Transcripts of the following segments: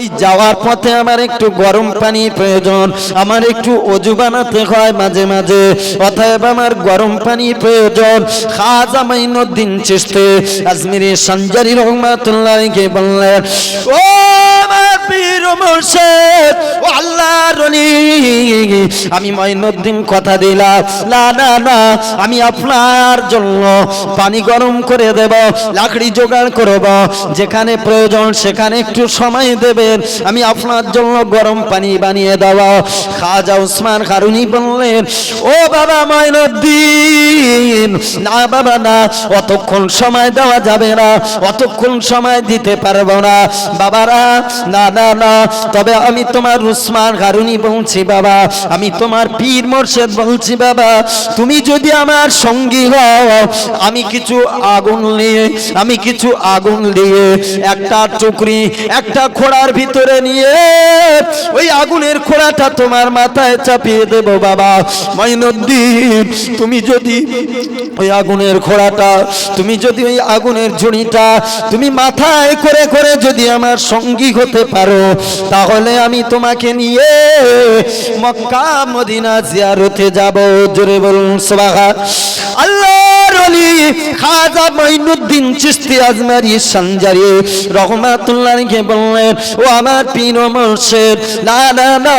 ওই যাওয়ার পথে আমার একটু গরম পানি প্রয়োজন। আমার একটু অজু বানাতে হয় মাঝে মাঝে। অতএব আমার গরম পানি প্রয়োজন। খাজা মাইনুদ্দিন চিশতি, আজমিরি সঞ্জারি রহমাতুল্লাহকে বললেন, ও আমি মাইনুদ্দিন কথা দিলাম। না না না, আমি আপনার জন্য পানি গরম করে দেব, লাকড়ি জোগাড় করব। যেখানে প্রয়োজন সেখানে একটু সময় দেবেন আমি আপনার জন্য গরম পানি বানিয়ে দেওয়া খাজা উসমান কারুনি বললেন, ও বাবা ময়নুদ্দিন না বাবা না, অতক্ষণ সময় দেওয়া যাবে না, অতক্ষণ সময় দিতে পারব না। বাবারা, না না না, তবে আমি তোমার উসমান কারুনি বলছি বাবা, আমি তোমার পীর মোর্শেদ বলছি বাবা, তুমি যদি আমার সঙ্গী হও, আমি কিছু আগুন নিয়ে, আমি কিছু আগুন দিয়ে একটা টুকরি, একটা খোড়ার ভিতরে নিয়ে ওই আগুনের খোড়াটা তোমার মাথায় চাপিয়ে দেব, বাবা। মাইনুদ্দিন তুমি যদি ওই আগুনের খোড়াটা, তুমি যদি ওই আগুনের ঝুড়িটা, তুমি মাথায় করে করে যদি আমার সঙ্গী হতে পারো, তাহলে আমি তোমাকে নিয়ে মক্কা, মদিনা জিয়ারতে যাব। জোরে বলুন, সুবহান আল্লাহর ওলি খাজা মাইনুদ্দিন চিশতি আজমারি সঞ্জারি রহমাতুল্লাহকে বললেন, ও আমার পীর মুর্শিদ, না না না,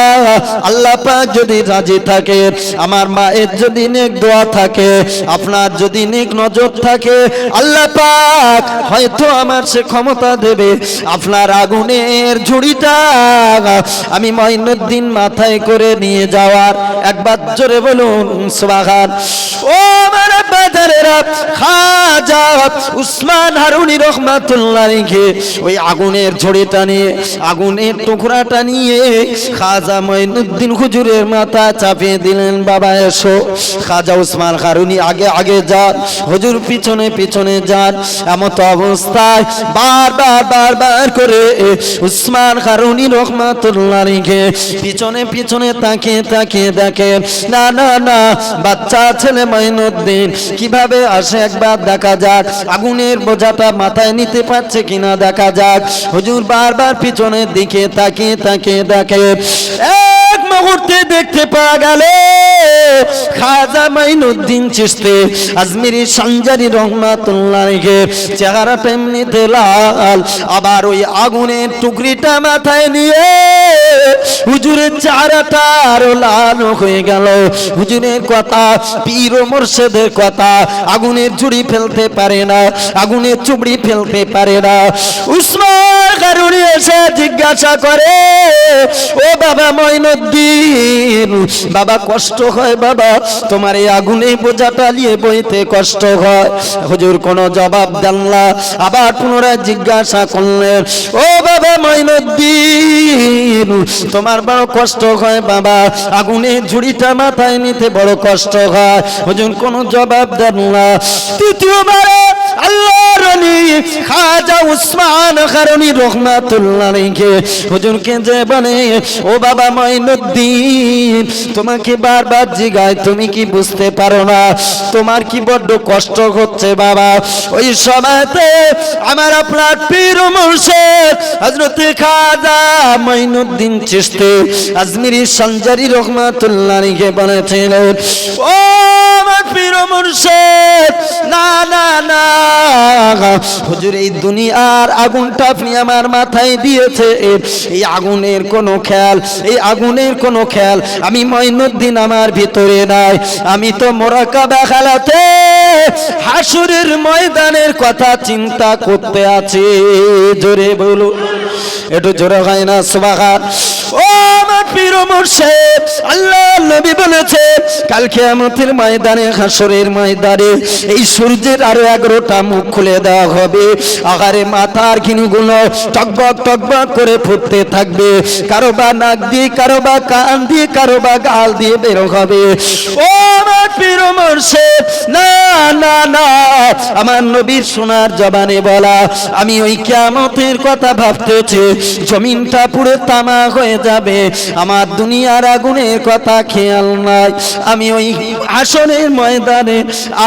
আল্লাহ পাক যদি রাজি থাকে, আমার মায়ের যদি নেক দোয়া থাকে, আপনার যদি নেক নজর থাকে, আল্লাহ পাক হয়তো আমার সে ক্ষমতা দেবে, আপনার আগুনের ঝুড়িটা আমি মাইনুদ্দিন মাথায় করে নিয়ে যাওয়ার, একবার জোরে বলুন ও আমার বাজারেরা খাজা উসমান হারুনি রহমাতুল্লাহকে ওই আগুনের ঝড়িটা নিয়ে, আগুনের টুকরাটা নিয়ে খাজা মঈনুদ্দিন হুজুরের মাথা চাপিয়ে দিলেন, বাবা, এসো। খাজা উসমান হারুনি আগে আগে যান, হুজুর পিছনে পিছনে যান। এমত অবস্থায় বারবার বারবার করে উসমান হারুনি রহমাতুল্লাহকে পিছনে পিছনে তাকিয়ে তাকিয়ে দেখেন, না না না, বাচ্চা ছেলে মাইনুদ্দিন কীভাবে আসে একবার দেখা যাক? আগুনের বোঝাটা মাথায় নিতে পারছে কিনা দেখা যাক। হুজুর বারবার পিছনের দিকে তাকিয়ে তাকিয়ে দেখে মুহূর্তে দেখতে পাওয়া গেল খাজা মাইনুদ্দিন চিশতি, আজমিরি সঞ্জারি রহমাতুল্লাহকে চেহারাটা এমনিতে লাল, আবার ওই আগুনের টুকরিটা মাথায় নিয়ে হুজুরের চেহারাটা আরও লাল হয়ে গেল। হুজুরের কথা, পীর মোর্শেদের কথা, আগুনের ঝুড়ি ফেলতে পারে না, আগুনের চুবড়ি ফেলতে পারে না। উসমান কারুনি এসে জিজ্ঞাসা করে, ও বাবা মঈনুদ্দিন বাবা, কষ্ট হয় বাবা, তোমার এই আগুনে বোঝাটা নিয়ে বইতে কষ্ট হয়। হুজুর কোনো জবাব দেন না, আবার পুনরায় জিজ্ঞাসা করলেন, ও বাবা মঈনুদ্দিন, তোমার বড় কষ্ট হয় বাবা, আগুনে ঝুড়িটা মাথায় নিতে বড় কষ্ট হয়। হুজুর কোনো জবাব দেন না। তৃতীয়বারে, আল্লাহর খাজা উসমান কারণী রহমাতুল্লাহকে হুজুরকে যে বলে, ও বাবা মঈনুদ্দিন তোমাকে বারবার জিগায়, তুমি কি বুঝতে পারো না? তোমার কি বড্ড কষ্ট হচ্ছে বাবা? ওই সময়তে আমার আপনার পীর মুর্শিদ, হযরতে খাজা মঈনুদ্দিন চিশতি, আজমিরি সঞ্জারি রহমাতুল্লাহকে বলেছিলেন, ও আমার পীর ও না না না হুজুর, এই দুনিয়ার আগুনটা আপনি আমার মাথায় দিয়েছে, এই আগুনের কোনো খেয়াল, এই আগুনের কোনো খেয়াল। আমি মঈনুদ্দিন আমার ভিতরে নাই। আমি তো মোরাকাবা খেলাতে হাসুরের ময়দানের কথা চিন্তা করতে আছি। জোরে বলো একটু জোরে হয় না সুবাহ ও ফুটতে থাকবে। কারও বা নাক দিয়ে, কারও বা কান দিয়ে, কারও বা গাল দিয়ে হবে। ও আমার না না, আমার নবীর সোনার জবানে বলা, আমি ওই কিয়ামতের কথা ভাবতেছি, জমিনটা পুরো তামা হয়ে যাবে, আমার দুনিয়ার আগুনের কথা খেয়াল নাই। আমি ওই আসনের ময়দানে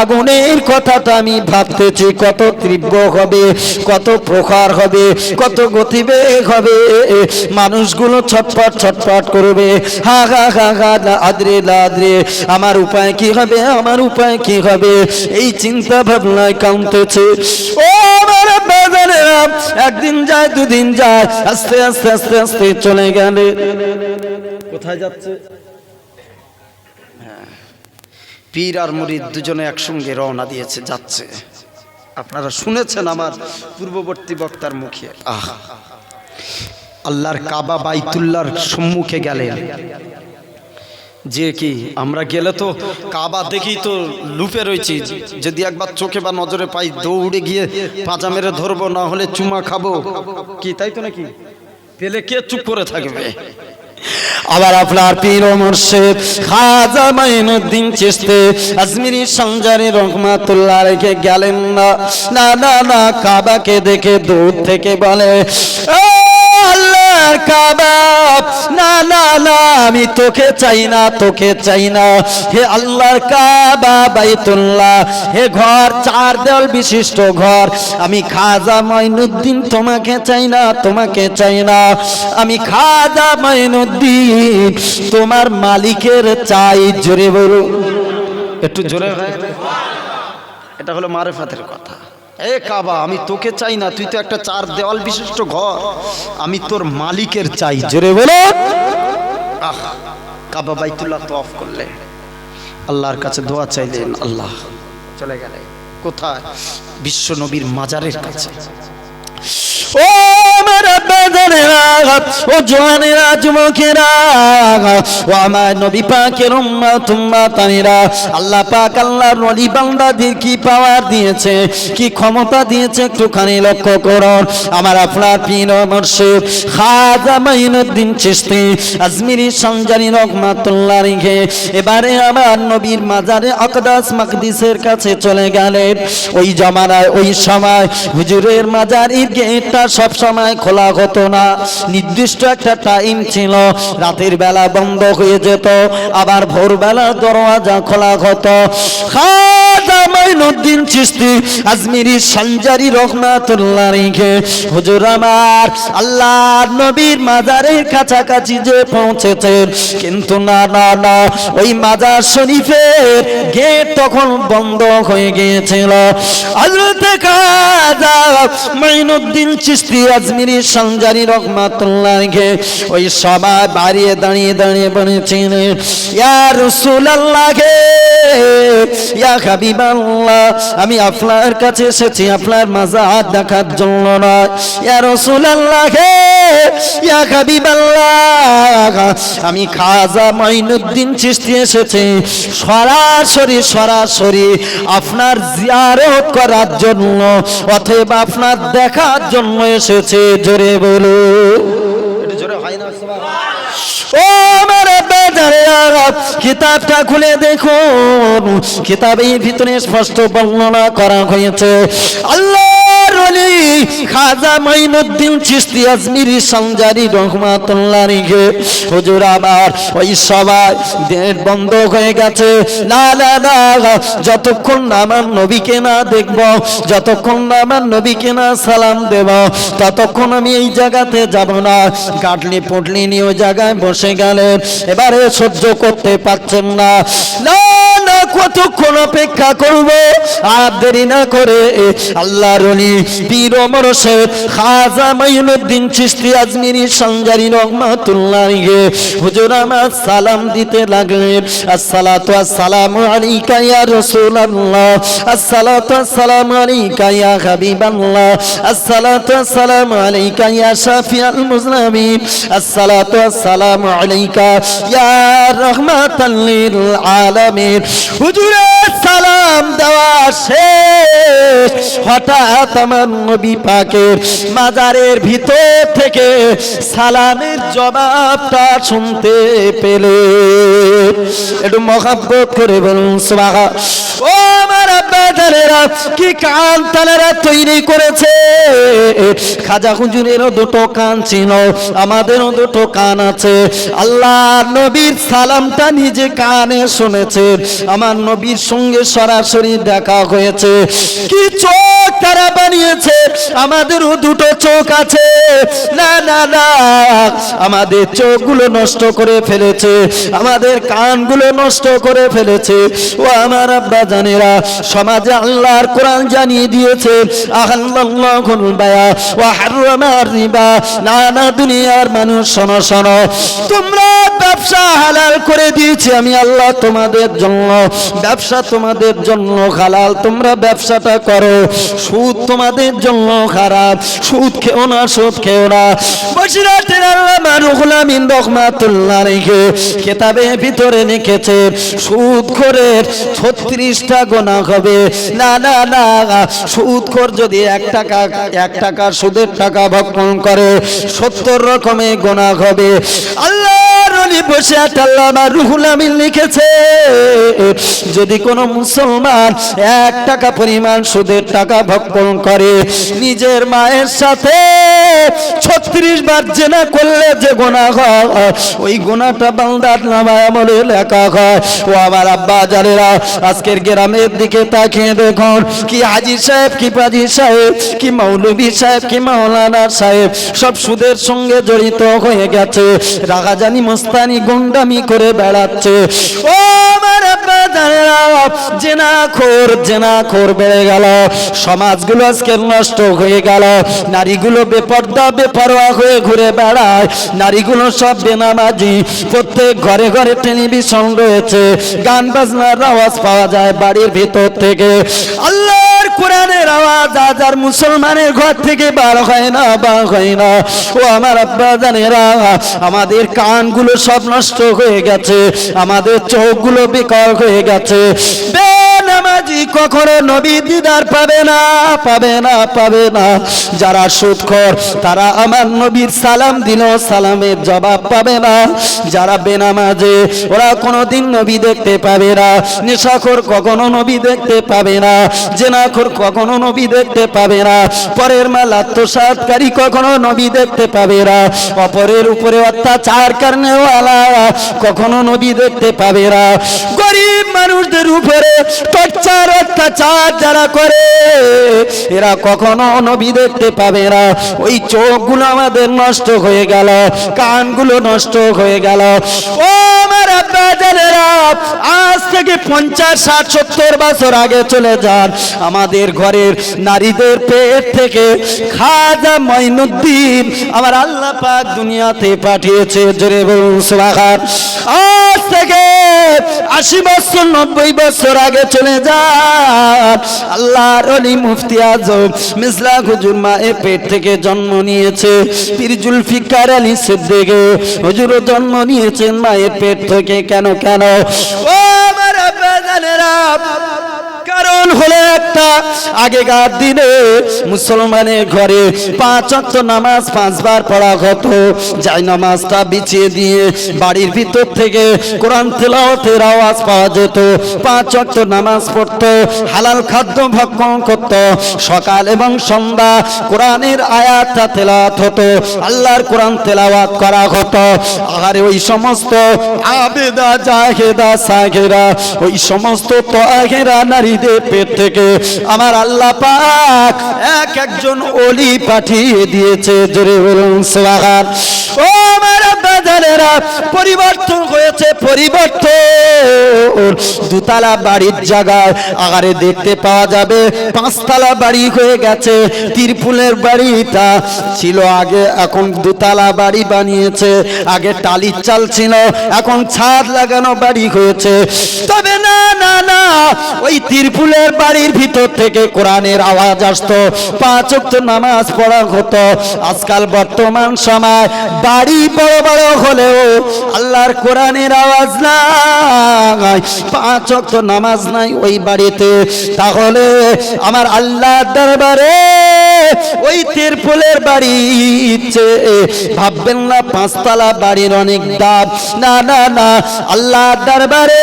আগুনের কথাটা আমি ভাবতেছি, কত তীব্র হবে, কত প্রকার হবে, কত গতিবেগ হবে। মানুষগুলো ছটপট ছটপট করবে। হা হা হা হা আদরে লাদরে আমার উপায় কি হবে, আমার উপায় কি হবে? এই চিন্তা ভাবনায় কামতেছে ও আমার একদিন যায়, দুদিন যায়, আস্তে আস্তে আস্তে আস্তে চলে গেলে। কোথায় যাচ্ছে? হ্যাঁ। পীর আর মুরিদ দুজনে একসঙ্গে রওনা দিয়েছে, যাচ্ছে। আপনারা শুনেছেন আমার পূর্ববর্তী বক্তার মুখে। আহ। আল্লাহর কাবা বাইতুল্লাহর সম্মুখে গেলেন। যে কি, আমরা গেলে তো কাবা দেখি তো লুপে রয়েছি। যদি একবার চোখে বা নজরে পাই, দৌড়ে গিয়ে পাজা মেরে ধরবো, না হলে চুমা খাব। কি, তাই তো নাকি? পেলে কে চুপ করে থাকবে? আবার আপনার পীর ও মুর্শিদ খাজা মাইনুদ্দিন চিশতি, আজমিরি সঞ্জারি রহমাতুল্লাহ রেখে গেলেন না। না না না, কাবাকে দেখে দূর থেকে বলে আল্লাহ কাবা না না না, আমি তোকে চাই না, তোকে চাই না। হে আল্লাহর কাবা, বাইতুল্লাহ। হে ঘর চার দেওয়াল বিশিষ্ট ঘর। আমি খাজা মাইনুদ্দিন তোমাকে চাই না, তোমাকে চাই না। আমি খাজা মাইনুদ্দিন তোমার মালিকের চাই। জোরে বলো একটু জোরে এটা হলো মারেফাতের কথা। এ কাবা, আমি তোকে চাই না, তুই তো একটা চার দেওয়াল বিশিষ্ট ঘর। আমি তোর মালিকের চাই, জোরে বলে। আহ, কাবা বাইতুল্লাহ তো অফ করলে। আল্লাহর কাছে দোয়া চাইলেন, আল্লাহ চলে গেলে। কোথায়? বিশ্ব নবীর মাজারের কাছে। ও! ও জোয়ানেরা, যুবকেরা আমার নবী পাকের উম্মত, উম্মতানিরা, আল্লাহ পাক বান্দাদের কি পাওয়ার দিয়েছে, কি ক্ষমতা দিয়েছে একটুখানি লক্ষ্য করুন। আমার আপনার পীর খাজা মাইনুদ্দিন আজমিরি রহমাতুল্লাহ এবারে আমার নবীর মাজারে আকদাস মাকদিসের কাছে চলে গেলেন। ওই জমানায়, ওই সময় হুজুরের মাজারের গেটটা সব সময় খোলা হতো না নির্দিষ্ট একটা টাইম ছিল। রাতের বেলা বন্ধ হয়ে যেত। আবার ভোরবেলা দরওয়াজা খোলা হতো। মাইনুদ্দিন চিশতি, আজমিরি সঞ্জারি রহমাতুল্লাহ রেখে হুজুর আমার আল্লাহ নবীর মাজারের কাছাকাছি যে পৌঁছেছেন। কিন্তু না না না, ওই মাজার শরীফের গেট তখন বন্ধ হয়ে গিয়েছিল। হযরত খাজা মাইনুদ্দিন চিশতি, আজমিরি সঞ্জারি রহমাতুল্লাহ রেখে ওই সবাই বাড়িয়ে দাঁড়িয়ে দাঁড়িয়ে বলেছিলেন, ইয়া রাসূলুল্লাহ গে ইয়া হাবিবাল্লাহ, আমি আপনার কাছে এসেছি, আপনার মাজার দেখার জন্য নয়। ইয়া হে ইয়া হাবিবাল্লাহ, আমি খাজা মাইনুদ্দিন চিশতি এসেছি। সরাসরি সরাসরি আপনার জিয়ারত করার জন্য, অথবা আপনার দেখার জন্য এসেছে। জোরে বলো জোরে হয় না ও আমার বাজারে কিতাবটা খুলে দেখুন। কিতাবের ভিতরে স্পষ্ট বর্ণনা করা হয়েছে। আল্লাহর ওলি খাজা মাইনুদ্দিন চিশতি আজমিরি, সঞ্জারি রহমাতুল্লাহ হুজুর আবার ওই সবাই বন্ধ হয়ে গেছে। না না না যতক্ষণ আমার নবীকে না দেখব, যতক্ষণ আমার নবীকে না সালাম দেব, ততক্ষণ আমি এই জায়গাতে যাব না। গাটলি পুটলি নিয়ে ওই জায়গায় বসে গেলেন। এবারে সহ্য করতে পারছেন না। না কতক্ষণ অপেক্ষা করব? আর দেরি না করে আল্লাহ রনি পীর অমর খাজা মাইনুদ্দিন চিশতি আজমিরি সঞ্জারি রহমাতুল্লাহ হুজুর আমার সালাম দিতে লাগলেন। আসসালাতু আসসালামু আলাইকা ইয়া রাসূলুল্লাহ। আসসালাতু আসসালামু আলাইকা ইয়া হাবিবাল্লাহ। আসসালাতু আসসালামু আলাইকা ইয়া শাফিআল মুজলামিন। আসসালাতু আসসালামু আলাইকা ইয়া রাহমাতাল লিল আলামিন। হুজুরের সালাম দেওয়া শেষ। হঠাৎ আমার নবী পাকের মাজারের ভিতর থেকে সালামের জবাবটা শুনতে পেলে একটু মহাব্বত করে বলুন সুবাহা ও আমার আব্বা জানেরা, কি কান তালেরা তৈরি করেছে? খাজা হুজুরেরও দুটো কান ছিল, আমাদেরও দুটো কান আছে। আল্লাহ নবীর সালামটা নিজে কানে শুনেছে আমার নবীর সঙ্গে সরাসরি দেখা হয়েছে। কি চোখ তারা বানিয়েছে? আমাদেরও দুটো চোখ আছে। না না না। আমাদের চোখগুলো নষ্ট করে ফেলেছে। আমাদের কানগুলো নষ্ট করে ফেলেছে। ও আমার আব্বা জানেরা, সমাজে আল্লাহর কোরআন জানিয়ে দিয়েছে আহাল্লাহুল দুনিয়ার মানুষ শোনো শোনো। তোমরা ব্যবসা হালাল করে দিয়েছি আমি আল্লাহ তোমাদের জন্য। ব্যবসা তোমাদের জন্য হালাল, তোমরা ব্যবসাটা করো। সুদ তোমাদের জন্য খারাপ সুদ খেও না, সুদ খেও না। ভিতরে সুদ ছত্রিশটা হবে। না না না, সুদ যদি এক টাকা, এক সুদের টাকা ভক্ষণ করে, সত্তর রকমের গোনা হবে। আল্লাহ রলি বসে আমার রুহুল আমিন লিখেছে, যদি কোনো মুসলমান এক টাকা পরিমাণ সুদের টাকা ভক্ষণ করে, নিজের মায়ের সাথে ছত্রিশ বার জেনা করলে যে গোনা হয়, ওই গোনাটা বান্দার নামায় আমলে লেখা হয়। ও আমার আব্বা জানেরা, আজকের গ্রামের দিকে তাকিয়ে দেখুন, কি হাজি সাহেব, কি পাজি সাহেব, কি মৌলবী সাহেব, কি মাওলানা সাহেব, সব সুদের সঙ্গে জড়িত হয়ে গেছে। রাগাজানি মস্তানি গুন্ডামি করে বেড়াচ্ছে। ও আমার আব্বা জানেরা জেনা খোর জেনা খোর বেড়ে গেল। সমাজগুলো আজকে নষ্ট হয়ে গেল। নারীগুলো বেপর্দা, বেপরোয়া হয়ে ঘুরে বেড়ায়। নারীগুলো সব বেনামাজি। প্রত্যেক ঘরে ঘরে টেলিভিশন রয়েছে। গান বাজনার আওয়াজ পাওয়া যায় বাড়ির ভিতর থেকে। আল্লাহর কোরআনের আওয়াজ আজ আর মুসলমানের ঘর থেকে বার হয় না বা হয় না। ও আমার আব্বা জানেরা, আমাদের কানগুলো সব নষ্ট হয়ে গেছে, আমাদের চোখগুলো বিকল হয়ে গেছে। বেনামাজি কখনো নবী দিদার পাবে না পাবে না পাবে না। যারা সুদখোর তারা আমার নবীর সালাম দিল, সালামের জবাব পাবে না। যারা বেনামাজে, ওরা কোনোদিন নবী দেখতে পাবে না। কখনো নবী দেখতে পাবে না। জেনাখোর কখনো নবী দেখতে পাবে না। পরের মাল আত্মসাতকারী কখনো নবী দেখতে পাবে না। অপরের উপরে অত্যাচার কারণেওয়ালা কখনো নবী দেখতে পাবে না। গরিব মানুষদের উপরে টর্চার, অত্যাচার যারা করে, এরা কখনো নবী দেখতে পাবে না। ওই চোখগুলো আমাদের নষ্ট হয়ে গেল, কানগুলো নষ্ট হয়ে গেল। ও আমার আব্বা জানেরা, আজ থেকে পঞ্চাশ, ষাট, সত্তর বছর আগে চলে যান। আমাদের ঘরের নারীদের পেট থেকে খাজা মঈনুদ্দিন আমার আল্লাহ পাক দুনিয়াতে পাঠিয়েছে। জোরে বলুন সুবহান আজ থেকে আশি বছর, নব্বই বছর আগে চলে যান আল্লাহর অলি মুফতি আজম মিসলা হুজুর মা এ পেট থেকে জন্ম নিয়েছে। পিরজুল ফিকার আলী সিদ্দিকে হুজুরও জন্ম নিয়েছেন মায়ের পেট থেকে। কেন কেন? ও আমার কারণ হলো একটা। আগেকার দিনে মুসলমানের ঘরে পাঁচ অক্ত নামাজ পাঁচবার পড়া হতো। যাই নামাজটা বিছিয়ে দিয়ে বাড়ির ভিতর থেকে কোরআন তেলাওয়াতের আওয়াজ পাওয়া যেত। পাঁচ অক্ত নামাজ পড়তো, হালাল খাদ্য ভক্ষণ করত। সকাল এবং সন্ধ্যা কোরআনের আয়াতটা তেলাওয়াত হতো, আল্লাহর কোরআন তেলাওয়াত করা হতো। আর ওই সমস্ত আবেদা, জাহেদা সাগেরা ওই সমস্ত তাহেরা নারীদের পেট থেকে আমার আল্লাহ পাক এক একজন অলি পাঠিয়ে দিয়েছে, জোরে বলুন সোহাগার ও আমার আব্বা পরিবর্তন হয়েছে, পরিবর্তন। দুতলা বাড়ির জায়গায় আগারে দেখতে পাওয়া যাবে, পাঁচতলা বাড়ি হয়ে গেছে, তিরপুলের বাড়িটা ছিল আগে, এখন দুতলা বাড়ি বানিয়েছে, আগে টালির চাল ছিল, এখন ছাদ লাগানো বাড়ি হয়েছে। তবে না না না, ওই তিরপুলের বাড়ির ভিতর থেকে কোরআনের আওয়াজ আসতো, পাঁচ নামাজ পড়া হতো। আজকাল বর্তমান সময় বাড়ি বড় বড় হলেও আল্লাহর কোরআনের আওয়াজ নাই, পাঁচ ওয়াক্ত নামাজ নাই ওই বাড়িতে। তাহলে আমার আল্লাহ দরবারে ওই তিরপুলের বাড়ি ভাববেন না, পাঁচতলা বাড়ির অনেক দাম না না না আল্লাহ দরবারে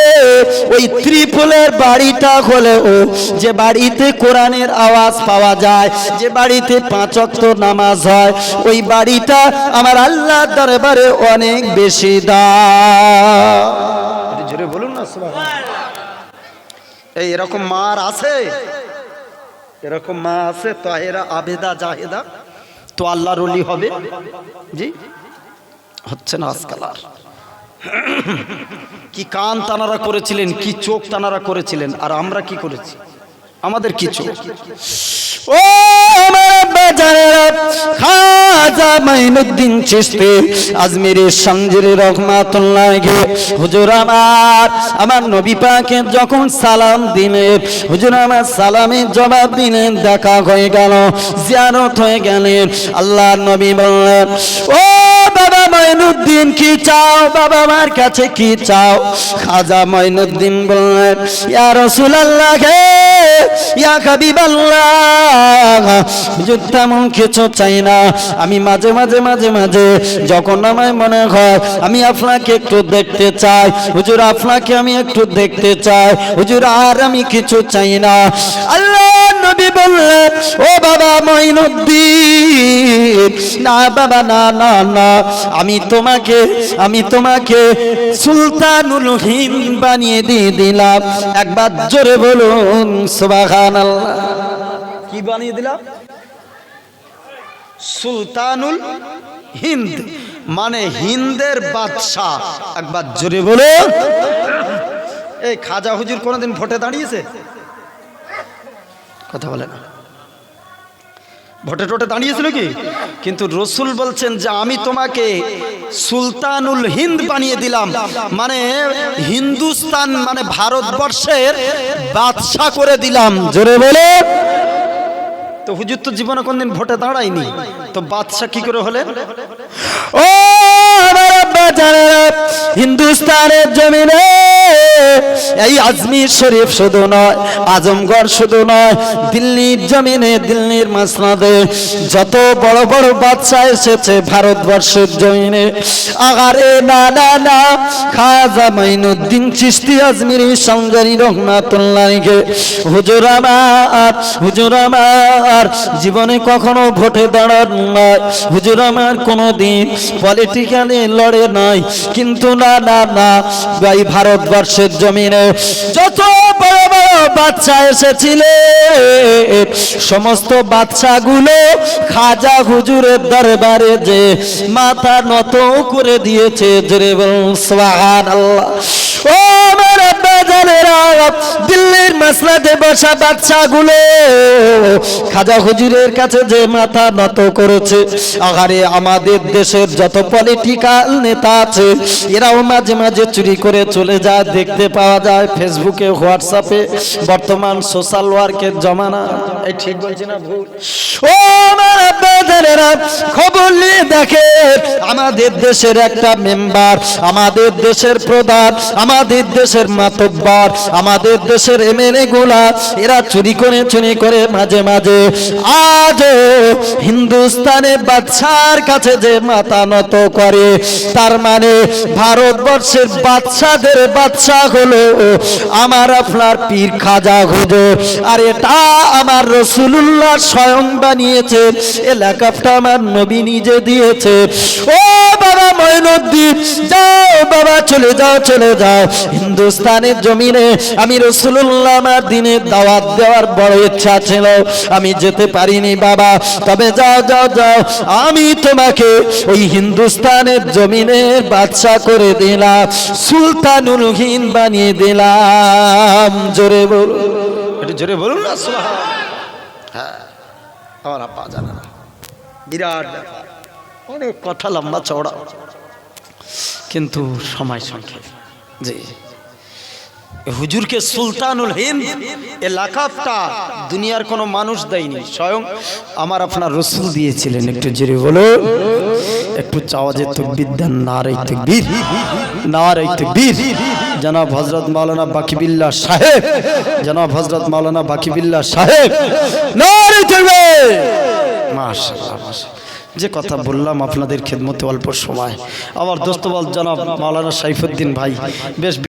ওই ত্রিপুলের বাড়িটা হলেও যে বাড়িতে কোরআনের আওয়াজ পাওয়া যায়, যে বাড়িতে পাঁচ ওয়াক্ত নামাজ হয়, ওই বাড়িটা আমার আল্লাহ দরবারে অনেক বেশি দাম। বলুন না এই এরকম মার আছে? এরকম মা আছে, তাহেরা, আবেদা, জাহেদা। তো আল্লাহর অলি হবে। জি? হচ্ছে না আজকাল আর। কি কান তানারা করেছিলেন, কি চোখ তানারা করেছিলেন, আর আমরা কি করেছি? আমাদের কি চোখ? ও আমার বাজারেরা খাজা মাইনুদ্দিন চিস্তি রহমাতুল্লাহ হুজুর আমার আমার নবী পাকে যখন সালাম দিনে হুজুর আমার সালামের জবাব দিলেন দেখা হয়ে গেল, জিয়ারত হয়ে গেলেন আল্লাহর নবী বললেন, ও মাইনুদ্দিন কি চাও? বাবা আমার কাছে কি চাও? খাজা মাইনুদ্দিন বললেন, ইয়া রাসূলুল্লাহ হে, ইয়া হাবিবাল্লাহ হুজুর তেমন কিছু চাই না। আমি মাঝে মাঝে মাঝে মাঝে যখন আমায় মনে হয় আমি আপনাকে একটু দেখতে চাই, হুজুর আপনাকে আমি একটু দেখতে চাই, হুজুর আর আমি কিছু চাই না। আল্লাহ আমি তোমাকে আমি তোমাকে সুলতানুল হিন্দ বানিয়ে দিয়ে দিলাম। একবার জোরে বলুন কি বানিয়ে দিলাম? সুলতানুল হিন্দ মানে হিন্দের বাদশাহ। একবার জোরে বলুন। এই খাজা হুজুর কোনোদিন ভোটে দাঁড়িয়েছে? কথা বলে না। ভোটে টোটে দাঁড়িয়েছিল কি? কিন্তু রসুল বলছেন যে আমি তোমাকে সুলতানুল হিন্দ বানিয়ে দিলাম। মানে হিন্দুস্তান মানে ভারতবর্ষের বাদশাহ করে দিলাম। জোরে বলে। তো হুজুর তো জীবনে কোনদিন ভোটে দাঁড়ায়নি। তো বাদশাহ কি করে হলেন? ও হিন্দুস্তানের জমিনে, এই আজমির শরীফ শুধু নয়, আজমগড় শুধু নয়, দিল্লির জমিনে, দিল্লির মাসনাদে যত বড় বড় বাচ্চা এসেছে ভারতবর্ষের জমিনে। আগারে না না না, খাজা মাইনুদ্দিন চিস্তি আজমিরি সঙ্গারি হুজুর আমার হুজুর আমার, জীবনে কখনো ভোটে দাঁড়ান নয় হুজুর আমার কোনো দিন পলিটিক্যালি লড়ে নাই, কিন্তু না না না এই ভারতবর্ষের জমিনে যত বড় বড় বাচ্চা এসেছিল, সমস্ত বাচ্চাগুলো খাজা হুজুরের দরবারে যে মাথা নত করে দিয়েছে, জোরে বলুন আল্লাহ ও আমার দিল্লির মাসলাতে বসা খাজা কাছে যে মাথা নত করেছে, আহারে আমাদের দেশের যত পলিটিক্যাল নেতা আছে, এরাও মাঝে মাঝে চুরি করে চলে যায়, দেখতে পাওয়া যায় ফেসবুকে হোয়াটসঅ্যাপে বর্তমান সোশ্যাল ওয়ার্কের জমানা। এই ঠিক বলছি না ভুল? ও খবর নিয়ে দেখে, আমাদের দেশের একটা মেম্বার আমাদের দেশের প্রধান, আমাদের দেশের মাতব্বর। আমাদের দেশের এমএলএ গুলা, এরা চুরি করে চুরি করে মাঝে মাঝে। আজ হিন্দুস্তানে বাচ্চার কাছে যে মাথা নত করে, তার মানে ভারতবর্ষের বাচ্চাদের বাচ্চা হলো আমার আপনার পীর খাজা হুজুর। আর এটা আমার রসুল্লাহ স্বয়ং বানিয়েছে এলাকাটা আমার নবী নিজে দিয়েছে। ও বাবা ময়নুদ্দিন যাও বাবা, চলে যাও চলে যাও। হিন্দুস্তানের জমিনে আমি রসুল্লাহ আমার দিনে দাওয়াত দেওয়ার বড় ইচ্ছা ছিল। আমি যেতে পারিনি বাবা। তবে যাও যাও যাও। আমি তোমাকে ওই হিন্দুস্তানের জমিনের বাদশা করে দিলাম। সুলতানুল হিন্দ বানিয়ে দিলাম। জোরে বলুন। জোরে বলুন না। হ্যাঁ আমার আপা জানে না। বিরাট অনেক কথা লম্বা চওড়া। কিন্তু সময় সংক্ষেপ। জি। হুজুরকে সুলতানুল হিন্দ, এ লাকাবটা দুনিয়ার কোনো মানুষ দেয়নি। স্বয়ং আমার আপনার রসুল দিয়েছিলেন। একটু জেরে বলো একটু চাওয়াজে তকবির দেন না রে তকবির। না রে তকবির। জনাব হজরত মাওলানা বাকিবিল্লা সাহেব, জনাব হজরত মাওলানা বাকিবিল্লা সাহেব না রে তকবির। মাশাআল্লাহ। যে কথা বললাম আপনাদের খেদমতে অল্প সময়। আমার দোস্তবল জনাব মাওলানা সাইফুদ্দিন ভাই, বেশ